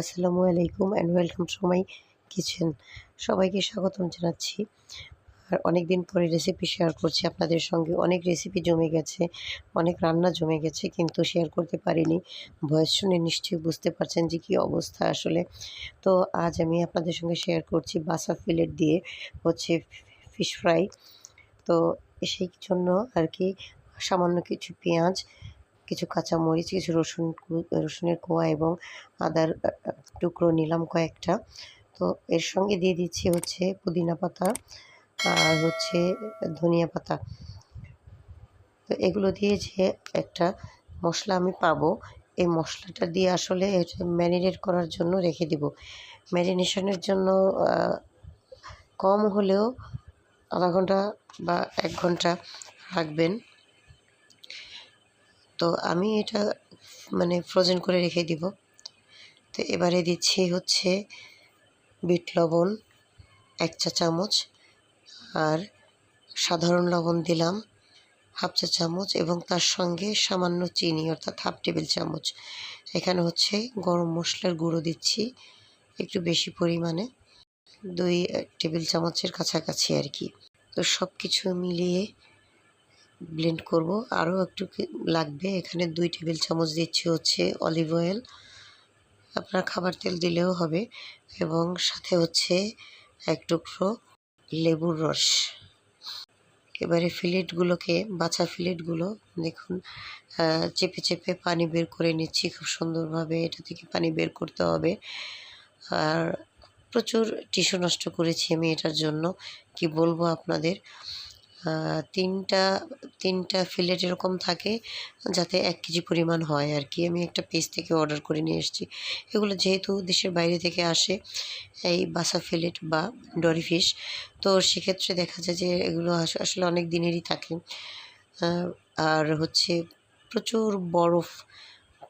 আসসালামু আলাইকুম and welcome to my kitchen সবাইকে স্বাগতম জানাচ্ছি। আর অনেক দিন পরে রেসিপি শেয়ার করছি। আপনাদের সঙ্গে অনেক রেসিপি জমে গেছে, অনেক রান্না জমে গেছে, কিন্তু শেয়ার করতে পারিনি। ভয়েস শুনে নিশ্চয়ই বুঝতে পারছেন যে কী অবস্থা আসলে। তো আজ আমি আপনাদের সঙ্গে শেয়ার করছি বাসা ফিলেট দিয়ে হচ্ছে ফিশ ফ্রাই তো সেই জন্য আর কি সামান্য কিছু পেঁয়াজ কিছু কাঁচামরিচ, কিছু রসুন রসুনের কোয়া এবং আদার টুকরো নিলাম কয়েকটা। তো এর সঙ্গে দিয়ে দিচ্ছি হচ্ছে পুদিনা পাতা আর হচ্ছে ধনিয়া পাতা। তো এগুলো দিয়ে যে একটা মশলা আমি পাবো, এই মশলাটা দিয়ে আসলে ম্যারিনেট করার জন্য রেখে দিব। ম্যারিনেশনের জন্য কম হলেও আধা ঘণ্টা বা এক ঘণ্টা রাখবেন। তো আমি এটা মানে ফ্রোজেন করে রেখে দিব। তো এবারে দিচ্ছি হচ্ছে বিট লবণ, এক চা চামচ, আর সাধারণ লবণ দিলাম হাফ চা চামচ এবং তার সঙ্গে সামান্য চিনি, অর্থাৎ হাফ টেবিল চামচ। এখানে হচ্ছে গরম মশলার গুঁড়ো দিচ্ছি একটু বেশি পরিমাণে, দুই টেবিল চামচের কাছাকাছি আর কি। তো সব কিছু মিলিয়ে ব্লেন্ড করব। আরও একটু লাগবে? এখানে দুই টেবিল চামচ দিচ্ছি হচ্ছে অলিভ অয়েল আপনার খাবার তেল দিলেও হবে এবং সাথে হচ্ছে এক টুকরো লেবুর রস। এবারে ফিলেটগুলোকে বাছা ফিলেটগুলো দেখুন চেপে চেপে পানি বের করে নিচ্ছি। খুব সুন্দরভাবে এটা থেকে পানি বের করতে হবে। আর প্রচুর টিস্যু নষ্ট করেছি আমি এটার জন্য। কি বলব আপনাদের? তিনটা তিনটা ফিলেট এরকম থাকে যাতে এক কেজি পরিমাণ হয় আর কি আমি একটা পেজ থেকে অর্ডার করে নিয়ে এসেছি। এগুলো যেহেতু দেশের বাইরে থেকে আসে, এই বাসা ফিলেট বা ডরি ফিশ তো সেক্ষেত্রে দেখা যায় যে এগুলো আস- আসলে অনেক দিনেরই থাকে। আর হচ্ছে প্রচুর বরফ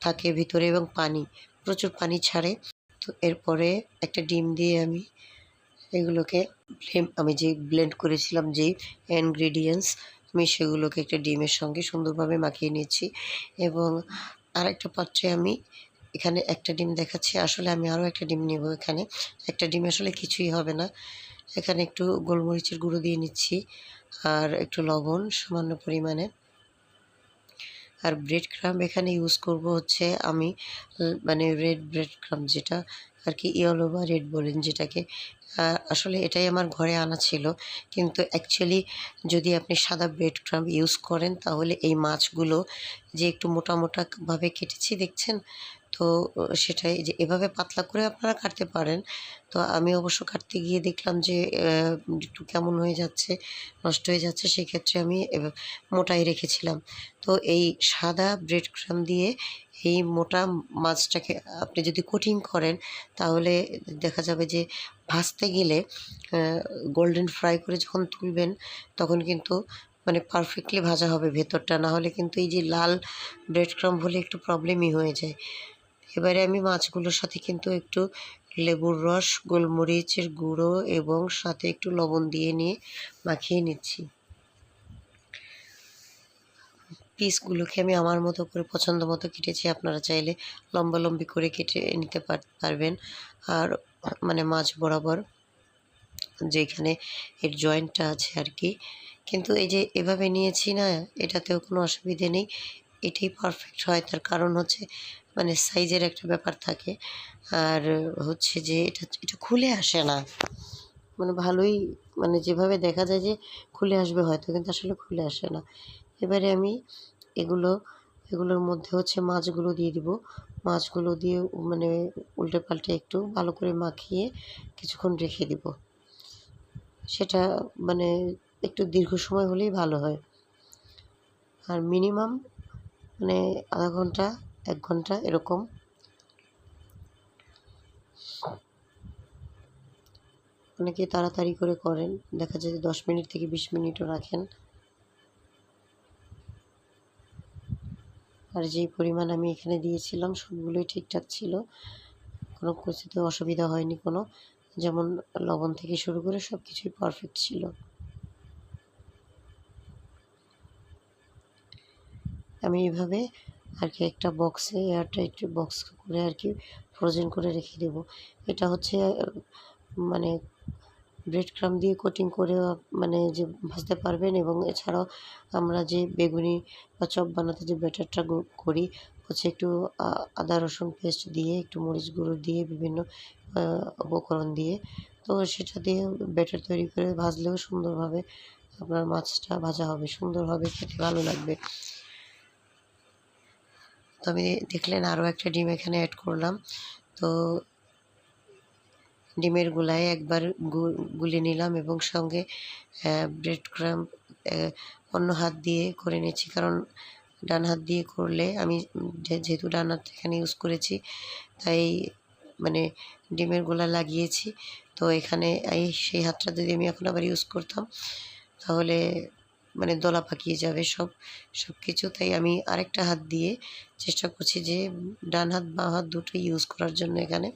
থাকে ভিতরে এবং পানি, প্রচুর পানি ছাড়ে। তো এরপরে একটা ডিম দিয়ে আমি এগুলোকে আমি যে ব্লেন্ড করেছিলাম যেই ইনগ্রেডিয়েন্টস আমি সেগুলোকে একটা ডিমের সঙ্গে সুন্দরভাবে মাখিয়ে নিয়েছি। এবং আরেকটা পাত্রে আমি এখানে একটা ডিম দেখাচ্ছি। আসলে আমি আরও একটা ডিম নেব এখানে। একটা ডিম আসলে কিছুই হবে না। এখানে একটু গোলমরিচের গুঁড়ো দিয়ে নিচ্ছি আর একটু লবণ সামান্য পরিমাণে। আর ব্রেড ক্রাম্ব এখানে ইউজ করব হচ্ছে আমি মানে রেড ব্রেড ক্রাম্ব যেটা আর কি ইয়েলো বা রেড বলেন যেটাকে আসলে এটাই আমার ঘরে আনা ছিল। কিন্তু অ্যাকচুয়ালি যদি আপনি সাদা ব্রেড ক্রাম ইউজ করেন, তাহলে এই মাছগুলো যে একটু মোটা মোটাভাবে কেটেছি, দেখছেন? তো সেটাই যে এভাবে পাতলা করে আপনারা কাটতে পারেন। তো আমি অবশ্য কাটতে গিয়ে দেখলাম যে একটু কেমন হয়ে যাচ্ছে, নষ্ট হয়ে যাচ্ছে, সেক্ষেত্রে আমি মোটাই রেখেছিলাম। তো এই সাদা ব্রেড ক্রাম দিয়ে এই মোটা মাছটাকে আপনি যদি কোটিং করেন, তাহলে দেখা যাবে যে ভাজতে গেলে গোল্ডেন ফ্রাই করে যখন তুলবেন, তখন কিন্তু মানে পারফেক্টলি ভাজা হবে ভেতরটা। না হলে কিন্তু এই যে লাল ব্রেড ক্রাম হলে একটু প্রবলেমই হয়ে যায়। এবারে আমি মাছগুলোর সাথে কিন্তু একটু লেবুর রস, গোলমরিচের গুঁড়ো এবং সাথে একটু লবণ দিয়ে নিয়ে মাখিয়ে নিচ্ছি। পিসগুলোকে আমি আমার মতো করে পছন্দ মতো কেটেছি, আপনারা চাইলে লম্বা লম্বি করে কেটে নিতে পার- পারবেন। আর মানে মাছ বরাবর যেখানে এর জয়েন্টটা আছে আর কি। কিন্তু এই যে এভাবে নিয়েছি না, এটাতেও কোনো অসুবিধে নেই। এটাই পারফেক্ট হয়, তার কারণ হচ্ছে মানে সাইজের একটা ব্যাপার থাকে। আর হচ্ছে যে এটা এটা খুলে আসে না। মানে ভালোই মানে যেভাবে দেখা যায় যে খুলে আসবে হয়তো, কিন্তু আসলে খুলে আসে না। এবারে আমি এগুলো, এগুলোর মধ্যে হচ্ছে মাছগুলো দিয়ে দিব। মাছগুলো দিয়ে মানে উল্টে পাল্টে একটু ভালো করে মাখিয়ে কিছুক্ষণ রেখে দিব। সেটা মানে একটু দীর্ঘ সময় হলেই ভালো হয়। আর মিনিমাম মানে আধা ঘণ্টা এক ঘণ্টা এরকম। অনেকে তাড়াতাড়ি করে করেন। দেখা যায় যে দশ মিনিট থেকে বিশ মিনিটও রাখেন। আর যেই পরিমাণ আমি এখানে দিয়েছিলাম, সবগুলোই ঠিকঠাক ছিল। কোনো কিছুতে অসুবিধা হয়নি কোনো। যেমন লবণ থেকে শুরু করে সব কিছুই পারফেক্ট ছিল। আমি এভাবে আর কি একটা বক্সে এয়ারটা এয়ারটাইট বক্স করে আর কি ফ্রোজেন করে রেখে দেব। এটা হচ্ছে মানে ব্রেড ক্রাম দিয়ে কোটিং করে মানে যে ভাজতে পারবেন এবং এছাড়াও আমরা যে বেগুনি বা চপ বানাতে যে ব্যাটারটা করি, হচ্ছে একটু আদা, রসুন পেস্ট দিয়ে, একটু মরিচ গুঁড়ো দিয়ে, বিভিন্ন উপকরণ দিয়ে। তো সেটা দিয়ে ব্যাটার তৈরি করে ভাজলেও সুন্দরভাবে আপনার মাছটা ভাজা হবে, সুন্দরভাবে খেতে ভালো লাগবে। তো আমি দেখলেন আরও একটা ডিম এখানে অ্যাড করলাম। তো ডিমের গুলায় একবার গুলে নিলাম এবং সঙ্গে ব্রেড ক্রাম অন্য হাত দিয়ে করে নিচ্ছি কারণ ডান হাত দিয়ে করলে আমি যেহেতু ডান হাত এখানে ইউজ করেছি, তাই মানে ডিমের গোলা লাগিয়েছি। তো এখানে এই সেই হাতটা যদি আমি এখন আবার ইউজ করতাম, তাহলে মানে দলা পাকিয়ে যাবে সব সব কিছু তাই আমি আরেকটা হাত দিয়ে চেষ্টা করছি যে ডান হাত, বাঁ হাত দুটোই ইউজ করার জন্য এখানে।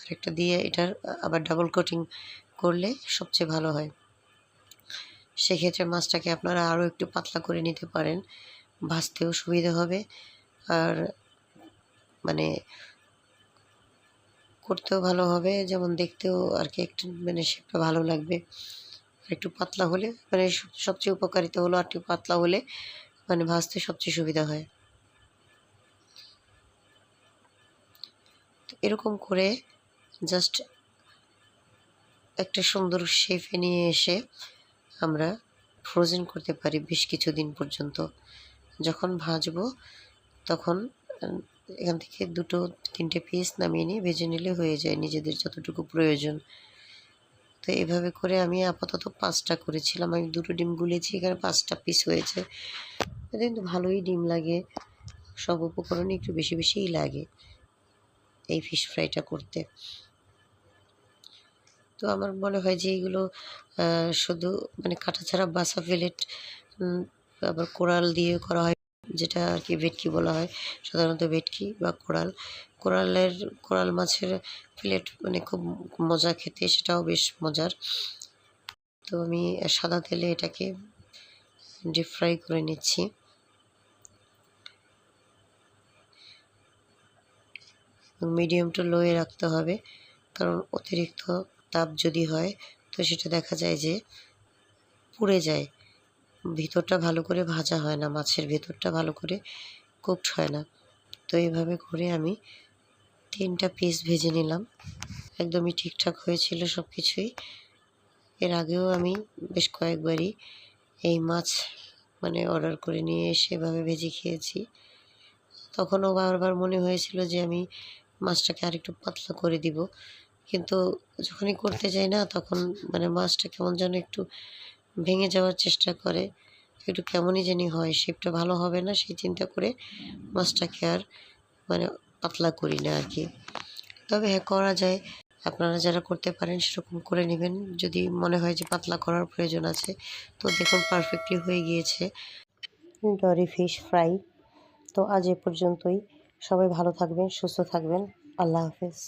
আরেকটা দিয়ে এটার আবার ডাবল কোটিং করলে সবচেয়ে ভালো হয়। সেক্ষেত্রে মাছটাকে আপনারা আরও একটু পাতলা করে নিতে পারেন। ভাজতেও সুবিধা হবে। আর মানে করতেও ভালো হবে। যেমন দেখতেও আর কি একটু মানে শেপটা ভালো লাগবে। আর একটু পাতলা হলে মানে সবচেয়ে উপকারিতা হলো আর একটু পাতলা হলে মানে ভাজতে সবচেয়ে সুবিধা হয়। তো এরকম করে জাস্ট একটা সুন্দর শেফে নিয়ে এসে আমরা ফ্রোজেন করতে পারি বেশ কিছুদিন পর্যন্ত। যখন ভাজবো, তখন এখান থেকে দুটো তিনটে পিস নামিয়ে নিয়ে ভেজে নিলে হয়ে যায় নিজেদের যতটুকু প্রয়োজন। তো এভাবে করে আমি আপাতত পাঁচটা করেছিলাম। আমি দুটো ডিম গুলেছি, এখানে পাঁচটা পিস হয়েছে। এটা কিন্তু ভালোই ডিম লাগে। সব উপকরণই একটু বেশি বেশিই লাগে এই ফিশ ফ্রাইটা করতে। তো আমার মনে হয় যে এইগুলো শুধু মানে কাটা ছাড়া বাসা ফিলেট আবার কোরাল দিয়ে করা হয় যেটা আর কি ভেটকি বলা হয়, সাধারণত ভেটকি বা কোরাল কোরালের কোরাল মাছের প্লেট মানে খুব মজা খেতে, সেটাও বেশ মজার। তো আমি সাদা তেলে এটাকে ডিপ ফ্রাই করে নিচ্ছি। মিডিয়াম টু লোয়ে রাখতে হবে, কারণ অতিরিক্ত তাপ যদি হয়, তো সেটা দেখা যায় যে পুড়ে যায়। ভিতরটা ভালো করে ভাজা হয় না, মাছের ভেতরটা ভালো করে কুকড হয় না। তো এইভাবে করে আমি তিনটা পিস ভেজে নিলাম। একদমই ঠিকঠাক হয়েছিল সব কিছুই এর আগেও আমি বেশ কয়েকবারই এই মাছ মানে অর্ডার করে নিয়ে এসে এভাবে ভেজে খেয়েছি। তখনও বারবার মনে হয়েছিল যে আমি মাছটাকে আরেকটু পাতলা করে দিব। কিন্তু যখনই করতে যাই না, তখন মানে মাছটা কেমন যেন একটু ভেঙে যাওয়ার চেষ্টা করে একটু কেমনই জানি হয় শেপটা ভালো হবে না, সেই চিন্তা করে মাছটাকে আর মানে পাতলা করি না আর কি তবে হ্যাঁ করা যায়। আপনারা যারা করতে পারেন, সেরকম করে নেবেন। যদি মনে হয় যে পাতলা করার প্রয়োজন আছে, তো দেখুন পারফেক্টলি হয়ে গিয়েছে। ডরি ফিশ ফ্রাই তো আজ এ পর্যন্তই। সবাই ভালো থাকবেন, সুস্থ থাকবেন। আল্লাহ হাফেজ।